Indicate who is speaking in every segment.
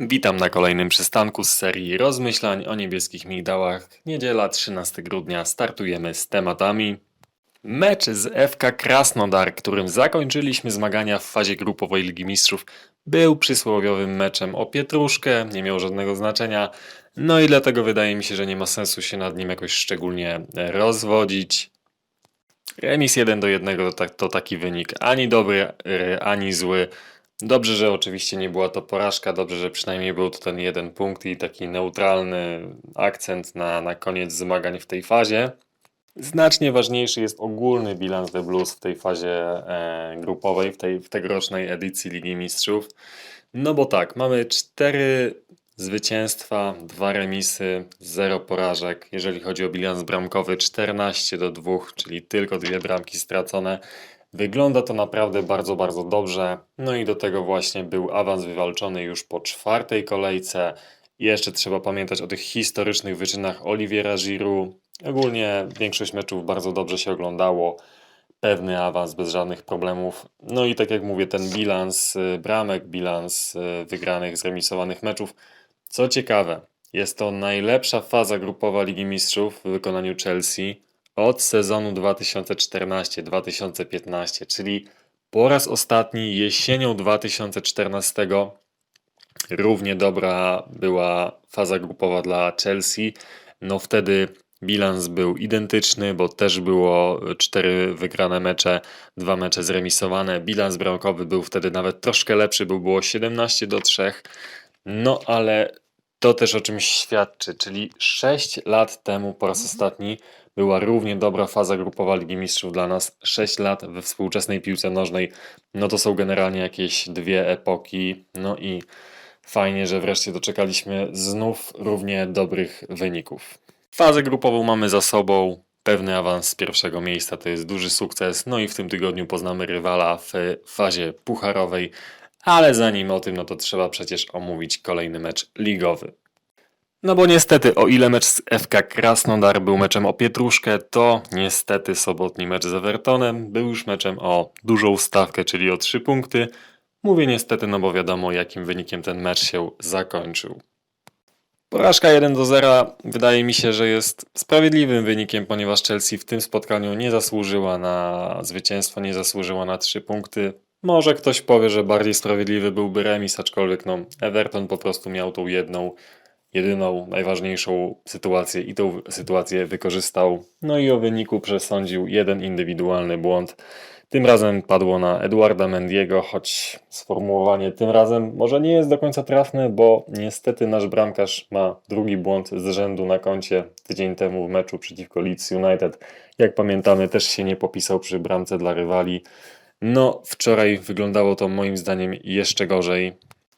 Speaker 1: Witam na kolejnym przystanku z serii rozmyślań o niebieskich migdałach. Niedziela 13 grudnia startujemy z tematami. Mecz z FK Krasnodar, którym zakończyliśmy zmagania w fazie grupowej Ligi Mistrzów, był przysłowiowym meczem o pietruszkę, nie miał żadnego znaczenia, no i dlatego wydaje mi się, że nie ma sensu się nad nim jakoś szczególnie rozwodzić. Remis 1 do 1 to, tak, to taki wynik ani dobry, y, ani zły. Dobrze, że oczywiście nie była to porażka, dobrze, że przynajmniej był to ten jeden punkt i taki neutralny akcent na, na koniec zmagań w tej fazie. Znacznie ważniejszy jest ogólny bilans The Blues w tej fazie e, grupowej, w tej w tegorocznej edycji Ligi Mistrzów. No bo tak, mamy cztery zwycięstwa, dwa remisy, zero porażek. Jeżeli chodzi o bilans bramkowy, 14 do 2, czyli tylko dwie bramki stracone. Wygląda to naprawdę bardzo, bardzo dobrze. No i do tego właśnie był awans wywalczony już po czwartej kolejce. Jeszcze trzeba pamiętać o tych historycznych wyczynach Oliviera Giroud. Ogólnie większość meczów bardzo dobrze się oglądało. Pewny awans bez żadnych problemów. No i tak jak mówię, ten bilans y, bramek, bilans y, wygranych, zremisowanych meczów. Co ciekawe, jest to najlepsza faza grupowa Ligi Mistrzów w wykonaniu Chelsea od sezonu 2014-2015, czyli po raz ostatni jesienią 2014 równie dobra była faza grupowa dla Chelsea. No wtedy bilans był identyczny, bo też było cztery wygrane mecze, dwa mecze zremisowane. Bilans bramkowy był wtedy nawet troszkę lepszy, bo było 17 do 3. No ale to też o czymś świadczy, czyli 6 lat temu po raz ostatni była równie dobra faza grupowa Ligi Mistrzów dla nas. 6 lat we współczesnej piłce nożnej, no to są generalnie jakieś dwie epoki. No i fajnie, że wreszcie doczekaliśmy znów równie dobrych wyników. Fazę grupową mamy za sobą. Pewny awans z pierwszego miejsca to jest duży sukces. No i w tym tygodniu poznamy rywala w fazie pucharowej. Ale zanim o tym, no to trzeba przecież omówić kolejny mecz ligowy. No bo niestety, o ile mecz z FK Krasnodar był meczem o pietruszkę, to niestety sobotni mecz z Evertonem był już meczem o dużą stawkę, czyli o 3 punkty. Mówię niestety, no bo wiadomo jakim wynikiem ten mecz się zakończył. Porażka 1 do 0 wydaje mi się, że jest sprawiedliwym wynikiem, ponieważ Chelsea w tym spotkaniu nie zasłużyła na zwycięstwo, nie zasłużyła na 3 punkty. Może ktoś powie, że bardziej sprawiedliwy byłby remis, aczkolwiek no, Everton po prostu miał tą jedną jedyną, najważniejszą sytuację i tą sytuację wykorzystał. No i o wyniku przesądził jeden indywidualny błąd. Tym razem padło na Eduarda Mendiego, choć sformułowanie tym razem może nie jest do końca trafne, bo niestety nasz bramkarz ma drugi błąd z rzędu na koncie tydzień temu w meczu przeciwko Leeds United. Jak pamiętamy, też się nie popisał przy bramce dla rywali. No, wczoraj wyglądało to moim zdaniem jeszcze gorzej.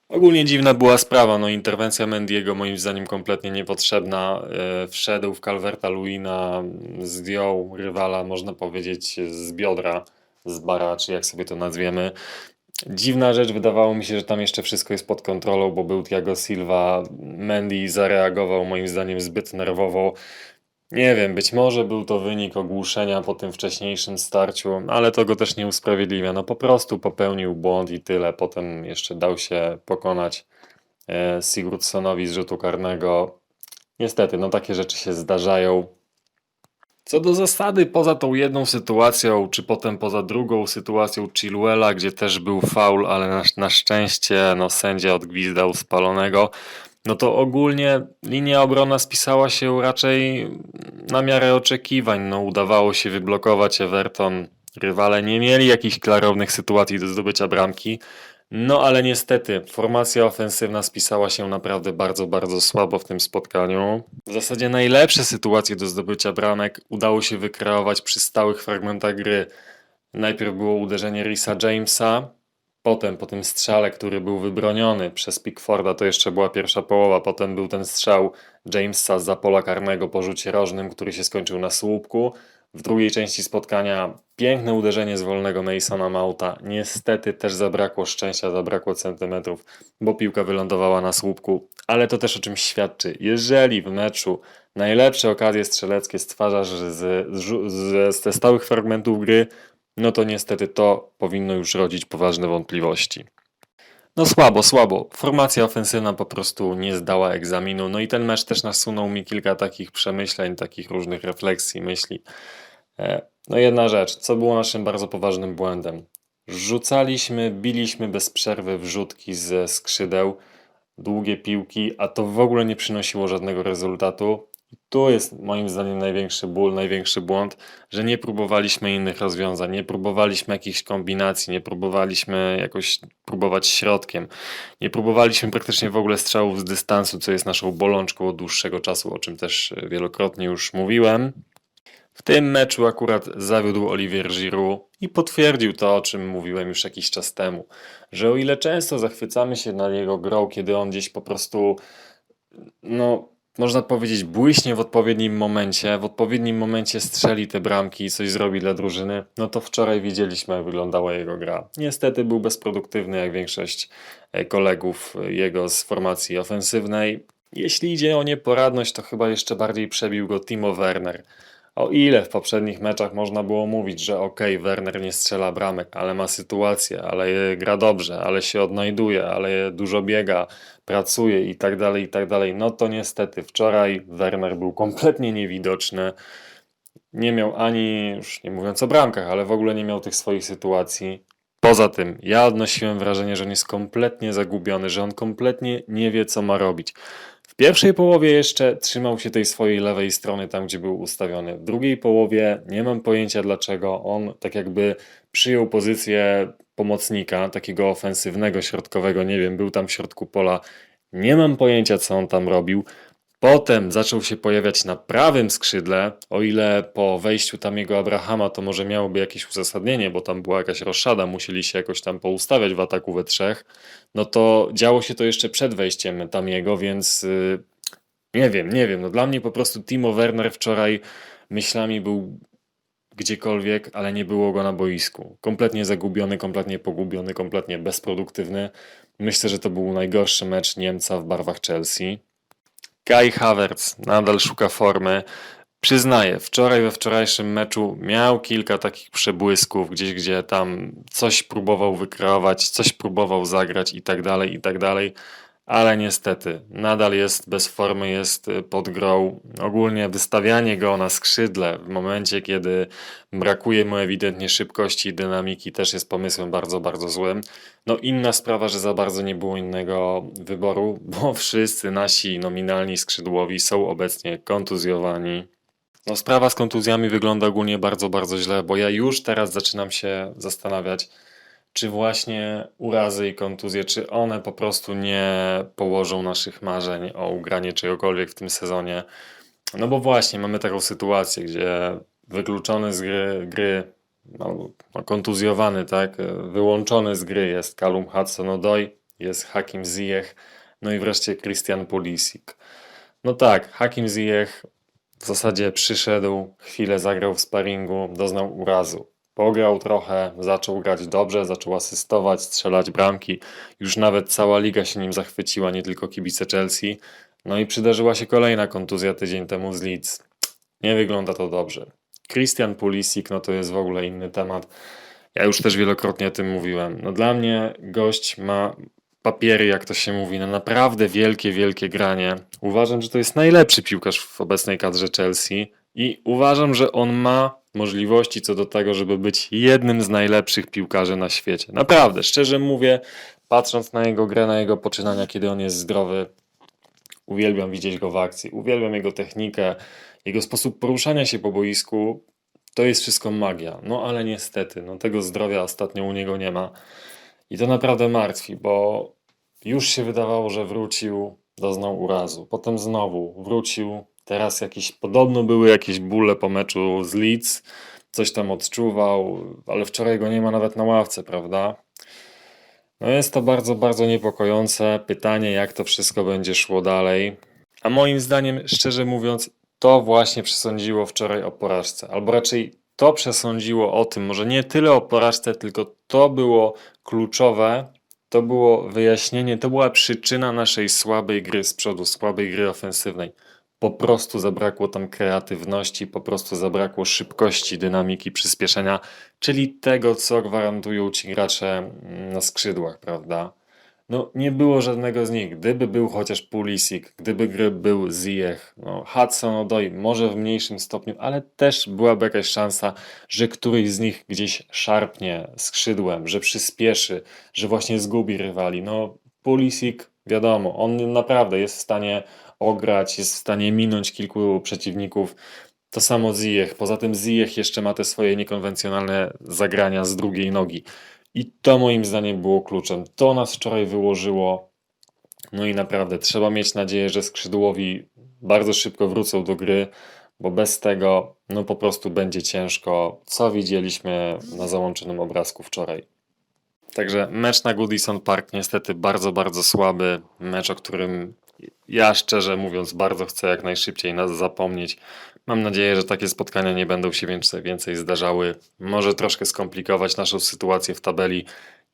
Speaker 1: Ogólnie dziwna była sprawa, no interwencja Mendiego moim zdaniem kompletnie niepotrzebna. E, Wszedł w Calverta Luina, zdjął rywala, można powiedzieć, z biodra, z bara, czy jak sobie to nazwiemy. Dziwna rzecz, wydawało mi się, że tam jeszcze wszystko jest pod kontrolą, bo był Thiago Silva. Mendy zareagował moim zdaniem zbyt nerwowo. Nie wiem, być może był to wynik ogłuszenia po tym wcześniejszym starciu, ale to go też nie usprawiedliwia. No po prostu popełnił błąd i tyle. Potem jeszcze dał się pokonać e, Sigurdsonowi z rzutu karnego. Niestety, no takie rzeczy się zdarzają. Co do zasady, poza tą jedną sytuacją, czy potem poza drugą sytuacją Chilwella, gdzie też był faul, ale na, na szczęście no, sędzia odgwizdał spalonego, no to ogólnie linia obrona spisała się raczej na miarę oczekiwań. No, udawało się wyblokować Everton. Rywale nie mieli jakichś klarownych sytuacji do zdobycia bramki. No ale niestety formacja ofensywna spisała się naprawdę bardzo, bardzo słabo w tym spotkaniu. W zasadzie najlepsze sytuacje do zdobycia bramek udało się wykreować przy stałych fragmentach gry. Najpierw było uderzenie Risa Jamesa, Potem, po tym strzale, który był wybroniony przez Pickforda, to jeszcze była pierwsza połowa. Potem był ten strzał Jamesa za pola karnego po rzucie rożnym, który się skończył na słupku. W drugiej części spotkania piękne uderzenie z wolnego Masona Mauta. Niestety też zabrakło szczęścia, zabrakło centymetrów, bo piłka wylądowała na słupku. Ale to też o czymś świadczy. Jeżeli w meczu najlepsze okazje strzeleckie stwarzasz z, z, z, ze stałych fragmentów gry, no to niestety to powinno już rodzić poważne wątpliwości. No słabo, słabo. Formacja ofensywna po prostu nie zdała egzaminu. No i ten mecz też nasunął mi kilka takich przemyśleń, takich różnych refleksji, myśli. E, No jedna rzecz, co było naszym bardzo poważnym błędem? Rzucaliśmy, biliśmy bez przerwy wrzutki ze skrzydeł, długie piłki, a to w ogóle nie przynosiło żadnego rezultatu. Tu jest moim zdaniem największy ból, największy błąd, że nie próbowaliśmy innych rozwiązań, nie próbowaliśmy jakichś kombinacji, nie próbowaliśmy jakoś próbować środkiem, nie próbowaliśmy praktycznie w ogóle strzałów z dystansu, co jest naszą bolączką od dłuższego czasu, o czym też wielokrotnie już mówiłem. W tym meczu akurat zawiódł Olivier Giroud i potwierdził to, o czym mówiłem już jakiś czas temu, że o ile często zachwycamy się na jego grą, kiedy on gdzieś po prostu, no, można powiedzieć, błyśnie w odpowiednim momencie, w odpowiednim momencie strzeli te bramki i coś zrobi dla drużyny, no to wczoraj widzieliśmy, jak wyglądała jego gra. Niestety był bezproduktywny, jak większość e, kolegów e, jego z formacji ofensywnej. Jeśli idzie o nieporadność, to chyba jeszcze bardziej przebił go Timo Werner. O ile w poprzednich meczach można było mówić, że okej, Werner nie strzela bramek, ale ma sytuację, ale gra dobrze, ale się odnajduje, ale dużo biega, pracuje i tak dalej, i tak dalej, no to niestety wczoraj Werner był kompletnie niewidoczny. Nie miał ani, już nie mówiąc o bramkach, ale w ogóle nie miał tych swoich sytuacji. Poza tym, ja odnosiłem wrażenie, że on jest kompletnie zagubiony, że on kompletnie nie wie, co ma robić. Pierwszej połowie jeszcze trzymał się tej swojej lewej strony, tam gdzie był ustawiony. W drugiej połowie nie mam pojęcia dlaczego on tak jakby przyjął pozycję pomocnika, takiego ofensywnego, środkowego, nie wiem, był tam w środku pola. Nie mam pojęcia, co on tam robił. Potem zaczął się pojawiać na prawym skrzydle, o ile po wejściu tam jego Abrahama to może miałoby jakieś uzasadnienie, bo tam była jakaś roszada, musieli się jakoś tam poustawiać w ataku we trzech, no to działo się to jeszcze przed wejściem tam jego, więc yy, nie wiem, nie wiem, no dla mnie po prostu Timo Werner wczoraj myślami był gdziekolwiek, ale nie było go na boisku. Kompletnie zagubiony, kompletnie pogubiony, kompletnie bezproduktywny. Myślę, że to był najgorszy mecz Niemca w barwach Chelsea. Kai Havertz nadal szuka formy. Przyznaję, wczoraj we wczorajszym meczu miał kilka takich przebłysków, gdzieś gdzie tam coś próbował wykreować, coś próbował zagrać i tak dalej, i tak dalej, ale niestety nadal jest bez formy, jest y, pod grą. Ogólnie wystawianie go na skrzydle w momencie, kiedy brakuje mu ewidentnie szybkości i dynamiki też jest pomysłem bardzo, bardzo złym. No inna sprawa, że za bardzo nie było innego wyboru, bo wszyscy nasi nominalni skrzydłowi są obecnie kontuzjowani. No, sprawa z kontuzjami wygląda ogólnie bardzo, bardzo źle, bo ja już teraz zaczynam się zastanawiać, czy właśnie urazy i kontuzje, czy one po prostu nie położą naszych marzeń o ugranie czegokolwiek w tym sezonie. No bo właśnie mamy taką sytuację, gdzie wykluczony z gry, gry no, no, kontuzjowany, tak, wyłączony z gry jest Kalum Hudson-Odoi, jest Hakim Ziyech, no i wreszcie Christian Pulisic. No tak, Hakim Ziyech w zasadzie przyszedł, chwilę zagrał w sparingu, doznał urazu. Pograł trochę, zaczął grać dobrze, zaczął asystować, strzelać bramki. Już nawet cała liga się nim zachwyciła, nie tylko kibice Chelsea. No i przydarzyła się kolejna kontuzja tydzień temu z Leeds. Nie wygląda to dobrze. Christian Pulisic, no to jest w ogóle inny temat. Ja już też wielokrotnie o tym mówiłem. No dla mnie gość ma papiery, jak to się mówi, na naprawdę wielkie, wielkie granie. Uważam, że to jest najlepszy piłkarz w obecnej kadrze Chelsea i uważam, że on ma możliwości co do tego, żeby być jednym z najlepszych piłkarzy na świecie. Naprawdę, szczerze mówię, patrząc na jego grę, na jego poczynania, kiedy on jest zdrowy, uwielbiam widzieć go w akcji, uwielbiam jego technikę, jego sposób poruszania się po boisku. To jest wszystko magia. No ale niestety, no tego zdrowia ostatnio u niego nie ma. I to naprawdę martwi, bo już się wydawało, że wrócił, doznał urazu. Potem znowu wrócił. Teraz jakieś podobno były jakieś bóle po meczu z Leeds. Coś tam odczuwał, ale wczoraj go nie ma nawet na ławce, prawda? No jest to bardzo, bardzo niepokojące. Pytanie, jak to wszystko będzie szło dalej. A moim zdaniem, szczerze mówiąc, to właśnie przesądziło wczoraj o porażce. Albo raczej to przesądziło o tym, może nie tyle o porażce, tylko to było kluczowe, to było wyjaśnienie, to była przyczyna naszej słabej gry z przodu, słabej gry ofensywnej. Po prostu zabrakło tam kreatywności, po prostu zabrakło szybkości, dynamiki, przyspieszenia, czyli tego, co gwarantują ci gracze mm, na skrzydłach, prawda? No, nie było żadnego z nich. Gdyby był chociaż Pulisic, gdyby gry był Ziyech, no, Hudson Odoi, może w mniejszym stopniu, ale też byłaby jakaś szansa, że któryś z nich gdzieś szarpnie skrzydłem, że przyspieszy, że właśnie zgubi rywali. No, Pulisic, wiadomo, on naprawdę jest w stanie ograć, jest w stanie minąć kilku przeciwników. To samo Ziyech. Poza tym Ziyech jeszcze ma te swoje niekonwencjonalne zagrania z drugiej nogi. I to moim zdaniem było kluczem. To nas wczoraj wyłożyło. No i naprawdę trzeba mieć nadzieję, że skrzydłowi bardzo szybko wrócą do gry, bo bez tego no po prostu będzie ciężko, co widzieliśmy na załączonym obrazku wczoraj. Także mecz na Goodison Park niestety bardzo, bardzo słaby. Mecz, o którym ja szczerze mówiąc bardzo chcę jak najszybciej nas zapomnieć. Mam nadzieję, że takie spotkania nie będą się więcej, więcej zdarzały. Może troszkę skomplikować naszą sytuację w tabeli.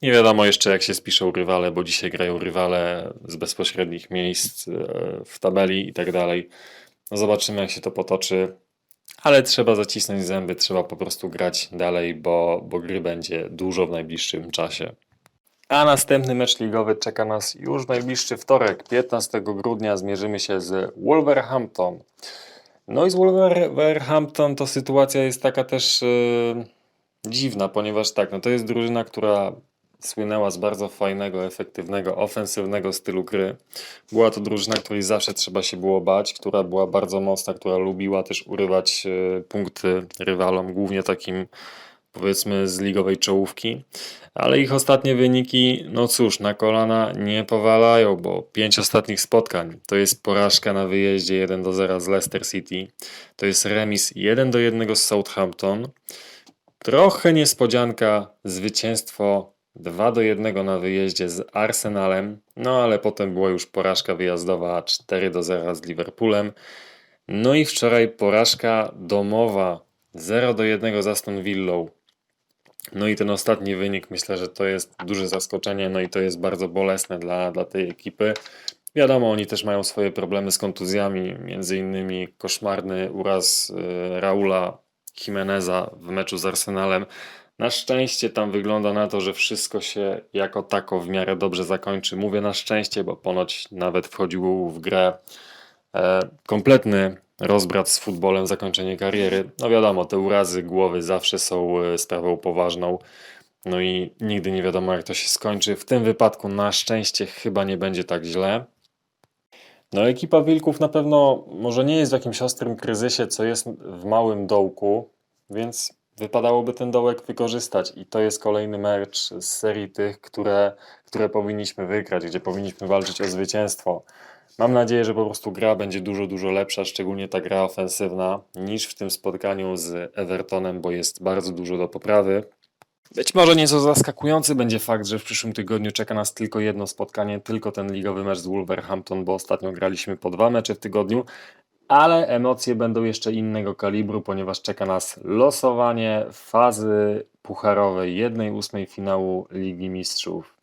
Speaker 1: Nie wiadomo jeszcze jak się spiszą rywale, bo dzisiaj grają rywale z bezpośrednich miejsc e, w tabeli i tak dalej. No zobaczymy jak się to potoczy. Ale trzeba zacisnąć zęby, trzeba po prostu grać dalej, bo, bo gry będzie dużo w najbliższym czasie. A następny mecz ligowy czeka nas już najbliższy wtorek, 15 grudnia. Zmierzymy się z Wolverhampton. No i z Wolverhampton to sytuacja jest taka też yy, dziwna, ponieważ tak, no to jest drużyna, która słynęła z bardzo fajnego, efektywnego, ofensywnego stylu gry. Była to drużyna, której zawsze trzeba się było bać, która była bardzo mocna, która lubiła też urywać yy, punkty rywalom, głównie takim powiedzmy z ligowej czołówki, ale ich ostatnie wyniki, no cóż, na kolana nie powalają, bo pięć ostatnich spotkań. To jest porażka na wyjeździe 1 do 0 z Leicester City, to jest remis 1 do 1 z Southampton, trochę niespodzianka, zwycięstwo 2 do 1 na wyjeździe z Arsenalem, no ale potem była już porażka wyjazdowa 4 do 0 z Liverpoolem, no i wczoraj porażka domowa 0 do 1 z Aston Villą. No i ten ostatni wynik myślę, że to jest duże zaskoczenie, no i to jest bardzo bolesne dla, dla tej ekipy. Wiadomo, oni też mają swoje problemy z kontuzjami, między innymi koszmarny uraz y, Raula Jimeneza w meczu z Arsenalem. Na szczęście tam wygląda na to, że wszystko się jako tako w miarę dobrze zakończy. Mówię na szczęście, bo ponoć nawet wchodził w grę e, kompletny rozbrat z futbolem, zakończenie kariery. No wiadomo, te urazy głowy zawsze są e, sprawą poważną. No i nigdy nie wiadomo, jak to się skończy. W tym wypadku na szczęście chyba nie będzie tak źle. No, ekipa Wilków na pewno może nie jest w jakimś ostrym kryzysie, co jest w małym dołku, więc wypadałoby ten dołek wykorzystać. I to jest kolejny mecz z serii tych, które, które powinniśmy wygrać, gdzie powinniśmy walczyć o zwycięstwo. Mam nadzieję, że po prostu gra będzie dużo, dużo lepsza, szczególnie ta gra ofensywna, niż w tym spotkaniu z Evertonem, bo jest bardzo dużo do poprawy. Być może nieco zaskakujący będzie fakt, że w przyszłym tygodniu czeka nas tylko jedno spotkanie, tylko ten ligowy mecz z Wolverhampton, bo ostatnio graliśmy po dwa mecze w tygodniu, ale emocje będą jeszcze innego kalibru, ponieważ czeka nas losowanie fazy pucharowej 1-8 finału Ligi Mistrzów.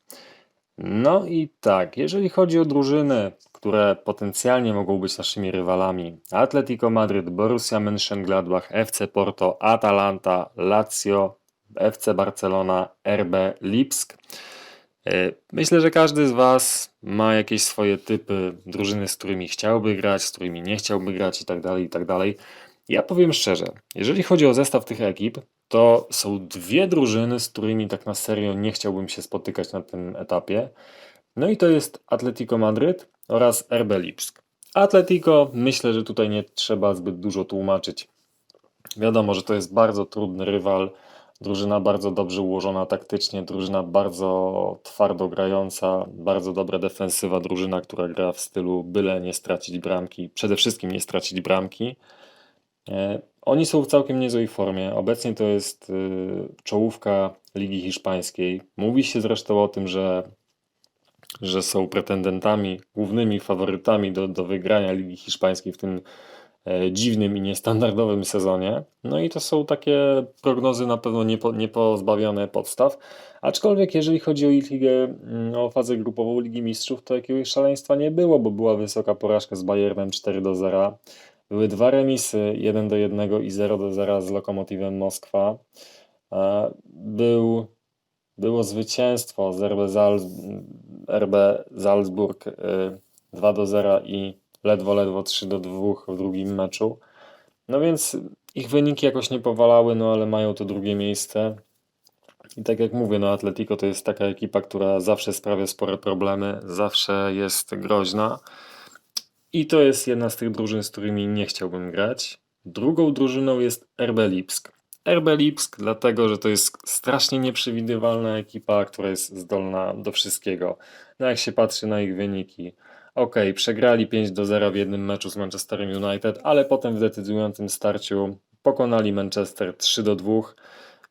Speaker 1: No i tak, jeżeli chodzi o drużyny, które potencjalnie mogą być naszymi rywalami, Atletico Madryt, Borussia Mönchengladbach, FC Porto, Atalanta, Lazio, FC Barcelona, RB Lipsk. E, myślę, że każdy z Was ma jakieś swoje typy drużyny, z którymi chciałby grać, z którymi nie chciałby grać i tak dalej, i tak. Ja powiem szczerze, jeżeli chodzi o zestaw tych ekip, to są dwie drużyny, z którymi tak na serio nie chciałbym się spotykać na tym etapie. No i to jest Atletico Madryt oraz RB Lipsk. Atletico myślę, że tutaj nie trzeba zbyt dużo tłumaczyć. Wiadomo, że to jest bardzo trudny rywal, drużyna bardzo dobrze ułożona taktycznie, drużyna bardzo twardo grająca, bardzo dobra defensywa, drużyna, która gra w stylu byle nie stracić bramki, przede wszystkim nie stracić bramki. E, oni są w całkiem niezłej formie. Obecnie to jest y, czołówka Ligi Hiszpańskiej. Mówi się zresztą o tym, że, że są pretendentami, głównymi faworytami do, do wygrania Ligi Hiszpańskiej w tym e, dziwnym i niestandardowym sezonie. No i to są takie prognozy na pewno niepo, niepozbawione podstaw. Aczkolwiek jeżeli chodzi o ich ligę, mm, o fazę grupową Ligi Mistrzów, to jakiegoś szaleństwa nie było, bo była wysoka porażka z Bayernem 4 do 0. Były dwa remisy, 1 do 1 i 0 do 0 z Lokomotywem Moskwa. Był było zwycięstwo z RB, Salz- RB Salzburg y, 2 do 0 i ledwo, ledwo 3 do 2 w drugim meczu. No więc ich wyniki jakoś nie powalały, no ale mają to drugie miejsce. I tak jak mówię, no Atletico to jest taka ekipa, która zawsze sprawia spore problemy, zawsze jest groźna. I to jest jedna z tych drużyn, z którymi nie chciałbym grać. Drugą drużyną jest RB Lipsk. RB Lipsk, dlatego że to jest strasznie nieprzewidywalna ekipa, która jest zdolna do wszystkiego. No jak się patrzy na ich wyniki. Ok, przegrali 5 do 0 w jednym meczu z Manchesterem United, ale potem w decydującym starciu pokonali Manchester 3 do 2.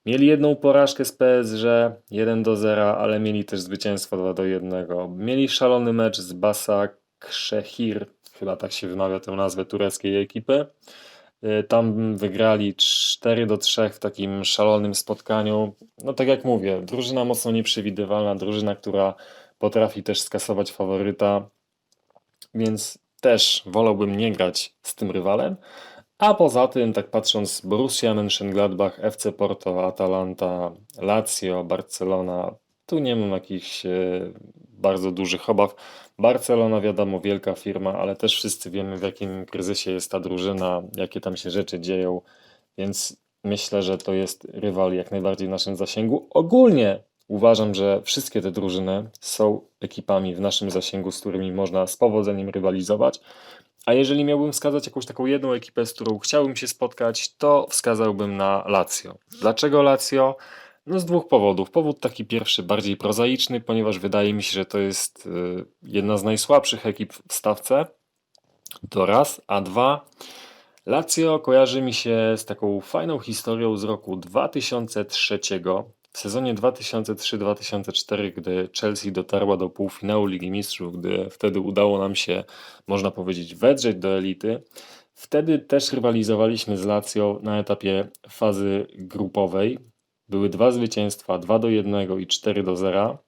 Speaker 1: Mieli jedną porażkę z PSG 1 do 0, ale mieli też zwycięstwo 2 do 1. Mieli szalony mecz z Basak Szehir, chyba tak się wymawia tę nazwę tureckiej ekipy. Y, Tam wygrali 4 do 3 w takim szalonym spotkaniu. No tak jak mówię, drużyna mocno nieprzewidywalna, drużyna, która potrafi też skasować faworyta, więc też wolałbym nie grać z tym rywalem. A poza tym, tak patrząc, Borussia Mönchengladbach, FC Porto, Atalanta, Lazio, Barcelona, tu nie mam jakichś e, bardzo dużych obaw. Barcelona, wiadomo, wielka firma, ale też wszyscy wiemy, w jakim kryzysie jest ta drużyna, jakie tam się rzeczy dzieją, więc myślę, że to jest rywal jak najbardziej w naszym zasięgu. Ogólnie uważam, że wszystkie te drużyny są ekipami w naszym zasięgu, z którymi można z powodzeniem rywalizować. A jeżeli miałbym wskazać jakąś taką jedną ekipę, z którą chciałbym się spotkać, to wskazałbym na Lazio. Dlaczego Lazio? No z dwóch powodów. Powód taki pierwszy, bardziej prozaiczny, ponieważ wydaje mi się, że to jest y, jedna z najsłabszych ekip w stawce. To raz, a dwa. Lazio kojarzy mi się z taką fajną historią z roku 2003. W sezonie 2003-2004, gdy Chelsea dotarła do półfinału Ligi Mistrzów, gdy wtedy udało nam się, można powiedzieć, wedrzeć do elity, wtedy też rywalizowaliśmy z Lazio na etapie fazy grupowej. Były dwa zwycięstwa, 2 do 1 i 4 do 0.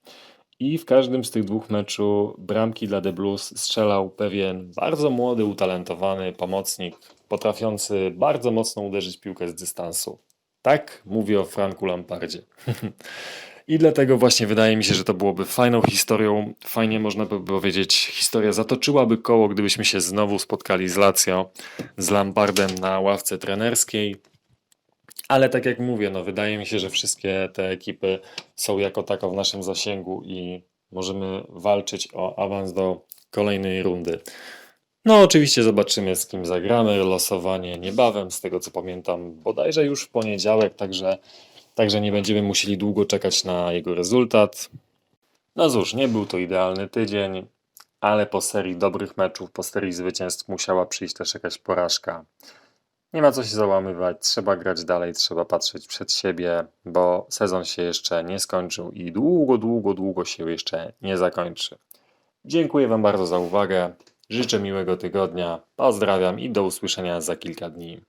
Speaker 1: I w każdym z tych dwóch meczu bramki dla The Blues strzelał pewien bardzo młody, utalentowany pomocnik, potrafiący bardzo mocno uderzyć piłkę z dystansu. Tak mówię o Franku Lampardzie. I dlatego właśnie wydaje mi się, że to byłoby fajną historią. Fajnie można by powiedzieć, historia zatoczyłaby koło, gdybyśmy się znowu spotkali z Lazio, z Lampardem na ławce trenerskiej. Ale tak jak mówię, no wydaje mi się, że wszystkie te ekipy są jako tako w naszym zasięgu i możemy walczyć o awans do kolejnej rundy. No, oczywiście zobaczymy, z kim zagramy. Losowanie niebawem, z tego co pamiętam, bodajże już w poniedziałek, także, także nie będziemy musieli długo czekać na jego rezultat. No cóż, nie był to idealny tydzień, ale po serii dobrych meczów, po serii zwycięstw musiała przyjść też jakaś porażka. Nie ma co się załamywać, trzeba grać dalej, trzeba patrzeć przed siebie, bo sezon się jeszcze nie skończył i długo, długo, długo się jeszcze nie zakończy. Dziękuję Wam bardzo za uwagę. Życzę miłego tygodnia. Pozdrawiam i do usłyszenia za kilka dni.